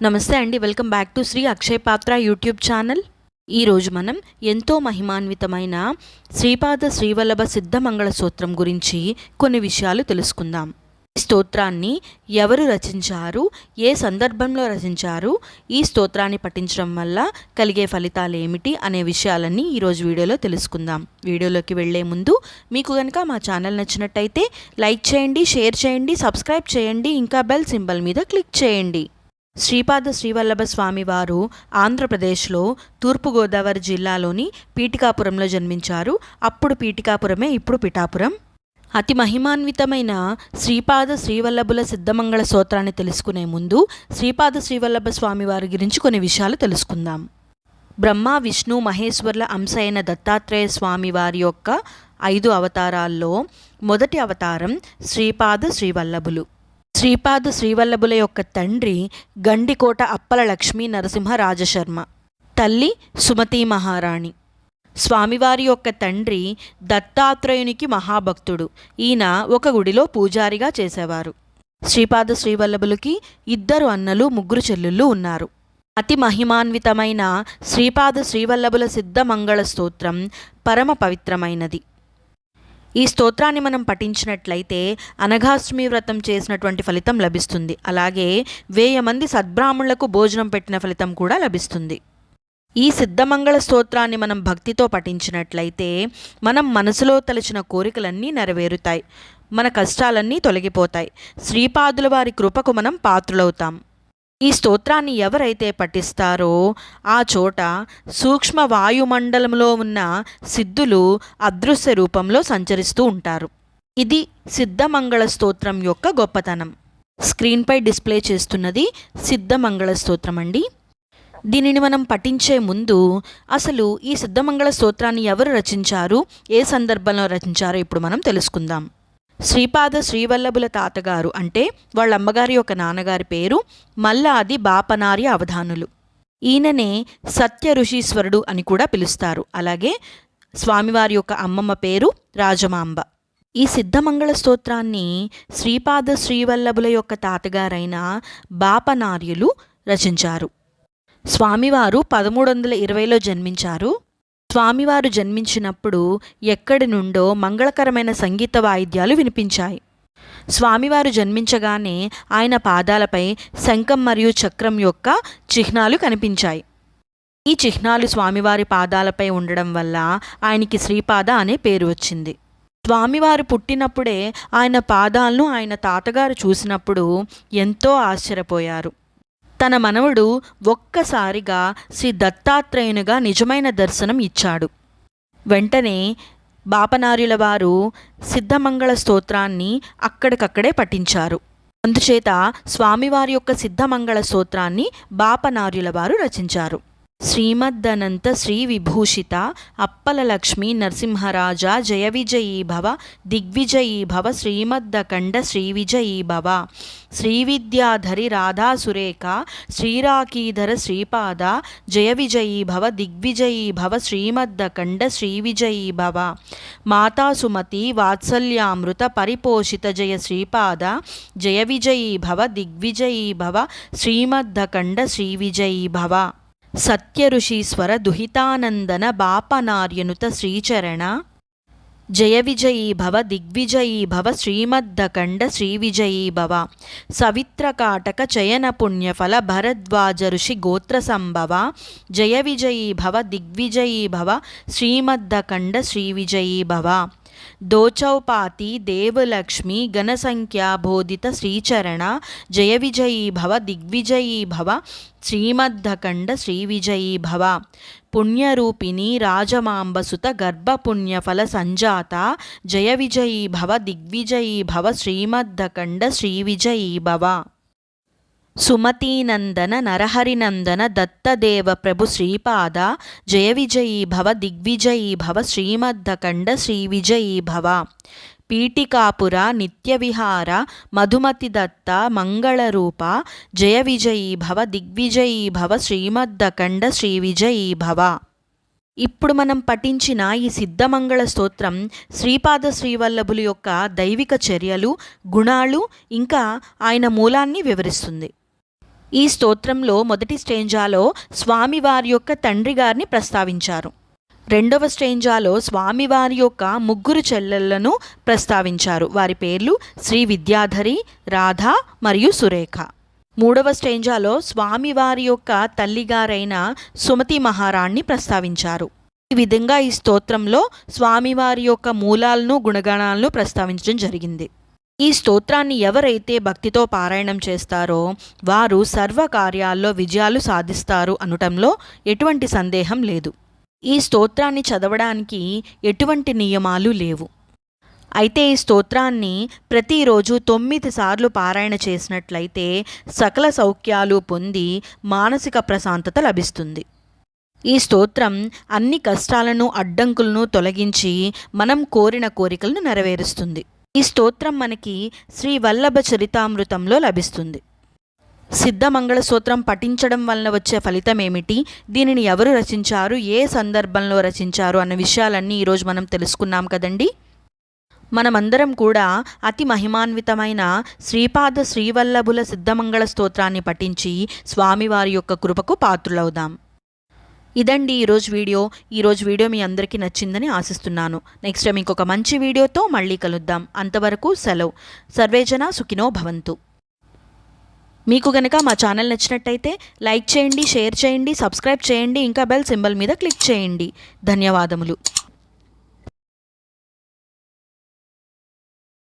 నమస్తే అండి welcome back to Shri Akshay Patra YouTube channel. ఈరోజు మనం ఎంతో మహిమాన్వితమైన శ్రీపాద శ్రీవల్లభ సిద్ధమంగళ స్తోత్రం గురించి కొన్ని విషయాలు తెలుసుకుందాం. ఈ స్తోత్రాన్ని ఎవరు రచించారు? ఏ సందర్భంలో రచించారు? ఈ స్తోత్రాన్ని పఠించడం వల్ల కలిగే ఫలితాలు ఏమిటి అనే విషయాలన్నీ ఈరోజు వీడియోలో తెలుసుకుందాం. వీడియోలోకి వెళ్ళే ముందు మీకు కనుక మా ఛానల్ నచ్చినట్టయితే లైక్ చేయండి షేర్ చేయండి సబ్స్క్రైబ్ చేయండి ఇంకా బెల్ సింబల్ మీద క్లిక్ చేయండి. శ్రీపాద శ్రీవల్లభ స్వామివారు ఆంధ్రప్రదేశ్లో తూర్పుగోదావరి జిల్లాలోని పీఠికాపురంలో జన్మించారు. అప్పుడు పీఠికాపురమే ఇప్పుడు పిఠాపురం. అతి మహిమాన్వితమైన శ్రీపాద శ్రీవల్లభుల సిద్ధమంగళ స్తోత్రాన్ని తెలుసుకునే ముందు శ్రీపాద శ్రీవల్లభ స్వామివారి గురించి కొన్ని విషయాలు తెలుసుకుందాం. బ్రహ్మ విష్ణు మహేశ్వర్ల అంశ అయిన దత్తాత్రేయ స్వామి వారి యొక్క ఐదు అవతారాల్లో మొదటి అవతారం శ్రీపాద శ్రీవల్లభులు. శ్రీపాద శ్రీవల్లభుల యొక్క తండ్రి గండికోట అప్పల లక్ష్మీ నరసింహ రాజశర్మ. తల్లి సుమతి మహారాణి. స్వామివారి యొక్క తండ్రి దత్తాత్రేయునికి మహాభక్తుడు. ఈయన ఒక గుడిలో పూజారిగా చేసేవారు. శ్రీపాద శ్రీవల్లభులకి ఇద్దరు అన్నలు ముగ్గురు చెల్లుళ్ళు ఉన్నారు. అతి మహిమాన్వితమైన శ్రీపాద శ్రీవల్లభుల సిద్ధమంగళ స్తోత్రం పరమ పవిత్రమైనది. ఈ స్తోత్రాన్ని మనం పఠించినట్లయితే అనఘాష్టమి వ్రతం చేసినటువంటి ఫలితం లభిస్తుంది. అలాగే వేయ మంది సద్బ్రాహ్మణులకు భోజనం పెట్టిన ఫలితం కూడా లభిస్తుంది. ఈ సిద్ధమంగళ స్తోత్రాన్ని మనం భక్తితో పఠించినట్లయితే మనం మనసులో తలచిన కోరికలన్నీ నెరవేరుతాయి. మన కష్టాలన్నీ తొలగిపోతాయి. శ్రీపాదుల వారి కృపకు మనం పాత్రులవుతాం. ఈ స్తోత్రాన్ని ఎవరైతే పఠిస్తారో ఆ చోట సూక్ష్మ వాయుమండలంలో ఉన్న సిద్ధులు అదృశ్య రూపంలో సంచరిస్తూ ఉంటారు. ఇది సిద్ధమంగళ స్తోత్రం యొక్క గొప్పతనం. స్క్రీన్పై డిస్ప్లే చేస్తున్నది సిద్ధమంగళ స్తోత్రం అండి. దీనిని మనం పఠించే ముందు అసలు ఈ సిద్ధమంగళ స్తోత్రాన్ని ఎవరు రచించారు? ఏ సందర్భంలో రచించారో ఇప్పుడు మనం తెలుసుకుందాం. శ్రీపాద శ్రీవల్లభుల తాతగారు అంటే వాళ్ళ అమ్మగారి యొక్క నాన్నగారి పేరు మల్లాది బాపనార్య అవధానులు. ఈయననే సత్య ఋషీశ్వరుడు అని కూడా పిలుస్తారు. అలాగే స్వామివారి యొక్క అమ్మమ్మ పేరు రాజమాంబ. ఈ సిద్ధమంగళ స్తోత్రాన్ని శ్రీపాద శ్రీవల్లభుల యొక్క తాతగారైన బాపనార్యులు రచించారు. స్వామివారు పదమూడు వందల ఇరవైలో జన్మించారు. స్వామివారు జన్మించినప్పుడు ఎక్కడి నుండో మంగళకరమైన సంగీత వాయిద్యాలు వినిపించాయి. స్వామివారు జన్మించగానే ఆయన పాదాలపై శంఖం మరియు చక్రం యొక్క చిహ్నాలు కనిపించాయి. ఈ చిహ్నాలు స్వామివారి పాదాలపై ఉండడం వల్ల ఆయనకి శ్రీపాద అనే పేరు వచ్చింది. స్వామివారు పుట్టినప్పుడే ఆయన పాదాలను ఆయన తాతగారు చూసినప్పుడు ఎంతో ఆశ్చర్యపోయారు. తన మనవడు ఒక్కసారిగా శ్రీ దత్తాత్రేయునిగా నిజమైన దర్శనం ఇచ్చాడు. వెంటనే బాపనార్యుల వారు సిద్ధమంగళ స్తోత్రాన్ని అక్కడికక్కడే పఠించారు. అందుచేత స్వామివారి యొక్క సిద్ధమంగళ స్తోత్రాన్ని బాపనార్యుల వారు రచించారు. శ్రీమద్దనంత శ్రీ విభూషిత అప్పల లక్ష్మీ నరసింహరాజ జయ విజయీ భవ దిగ్విజయీ భవ శ్రీమద్దఖండ శ్రీ విజయీ భవ. శ్రీ విద్యాధరి రాధా సురేఖ శ్రీరాకీధర శ్రీపాద జయ విజయీ భవ దిగ్విజయీ భవ శ్రీమద్దఖండ శ్రీ విజయీ భవ. మాతా సుమతి వాత్సల్యామృత పరిపోషిత జయ శ్రీపాద జయ విజయీ భవ దిగ్విజయీ భవ శ్రీమద్దఖండ శ్రీ విజయీ భవ. సత్యఋషీశ్వర దుహితానందన బాపనార్యనుత శ్రీచరణ జయ విజయీ భవ దిగ్విజయీ భవ శ్రీమద్దకండ శ్రీవిజయీ భవ సవిత్రకాటక చయన పుణ్యఫల భరద్వాజ ఋషి గోత్ర సంభవ జయ విజయీ భవ దిగ్విజయీ భవ శ్రీమద్దకండ శ్రీవిజయీ భవ దోచౌపాతి దేవలక్ష్మి గణసంఖ్యాబోధిత శ్రీచరణ జయ విజయీ భవ దిగ్విజయీ భవ శ్రీమద్దకండ శ్రీవిజయీ భవ పుణ్యరూపిణి రాజమాంబసుత గర్భపుణ్యఫల సంజాత జయ విజయీ భవ దిగ్విజయీ భవ శ్రీమద్దకండ శ్రీవిజయీ భవ సుమతీనందన నరహరినందన దత్తదేవ ప్రభు శ్రీపాద జయ విజయీ భవ దిగ్విజయీ భవ శ్రీమద్దకండ శ్రీవిజయీ భవ పీఠికాపుర నిత్యవిహార మధుమతి దత్త మంగళరూప జయ విజయీ భవ దిగ్విజయీ భవ శ్రీమద్దకండ శ్రీవిజయీ భవ ఇప్పుడు మనం పఠించిన ఈ సిద్ధమంగళ స్తోత్రం శ్రీపాద శ్రీవల్లభులు యొక్క దైవిక చర్యలు గుణాలు ఇంకా ఆయన మూలాన్ని వివరిస్తుంది. ఈ స్తోత్రంలో మొదటి స్టేంజాలో స్వామివారి యొక్క తండ్రి గారిని ప్రస్తావించారు. రెండవ స్టేంజాలో స్వామివారి యొక్క ముగ్గురు చెల్లెళ్ళను ప్రస్తావించారు. వారి పేర్లు శ్రీ విద్యాధరి రాధ మరియు సురేఖ. మూడవ స్టేంజాలో స్వామివారి యొక్క తల్లిగారైన సుమతి మహారాణ్ణి ప్రస్తావించారు. ఈ విధంగా ఈ స్తోత్రంలో స్వామివారి యొక్క మూలాలను గుణగణాలను ప్రస్తావించడం జరిగింది. ఈ స్తోత్రాన్ని ఎవరైతే భక్తితో పారాయణం చేస్తారో వారు సర్వ కార్యాల్లో విజయాలు సాధిస్తారు అనటంలో ఎటువంటి సందేహం లేదు. ఈ స్తోత్రాన్ని చదవడానికి ఎటువంటి నియమాలు లేవు. అయితే ఈ స్తోత్రాన్ని ప్రతిరోజు తొమ్మిది సార్లు పారాయణ చేసినట్లయితే సకల సౌఖ్యాలు పొంది మానసిక ప్రశాంతత లభిస్తుంది. ఈ స్తోత్రం అన్ని కష్టాలను అడ్డంకులను తొలగించి మనం కోరిన కోరికలను నెరవేరుస్తుంది. ఈ స్తోత్రం మనకి శ్రీ వల్లభ చరితామృతంలో లభిస్తుంది. సిద్ధమంగళ సూత్రం పఠించడం వలన వచ్చే ఫలితం ఏమిటి? దీనిని ఎవరు రచించారు? ఏ సందర్భంలో రచించారు? అన్న విషయాలన్నీ ఈరోజు మనం తెలుసుకున్నాం కదండి. మనమందరం కూడా అతి మహిమాన్వితమైన శ్రీపాద శ్రీవల్లభుల సిద్ధమంగళ స్తోత్రాన్ని పఠించి స్వామివారి యొక్క కృపకు పాత్రులవుదాం. ఇదండి ఈరోజు వీడియో. ఈరోజు వీడియో మీ అందరికీ నచ్చిందని ఆశిస్తున్నాను. నెక్స్ట్ టైం ఇంకొక మంచి వీడియోతో మళ్ళీ కలుద్దాం. అంతవరకు సెలవు. సర్వేజన సుఖినో భవంతు. మీకు గనక మా ఛానల్ నచ్చినట్టయితే లైక్ చేయండి షేర్ చేయండి సబ్స్క్రైబ్ చేయండి ఇంకా బెల్ సింబల్ మీద క్లిక్ చేయండి. ధన్యవాదములు.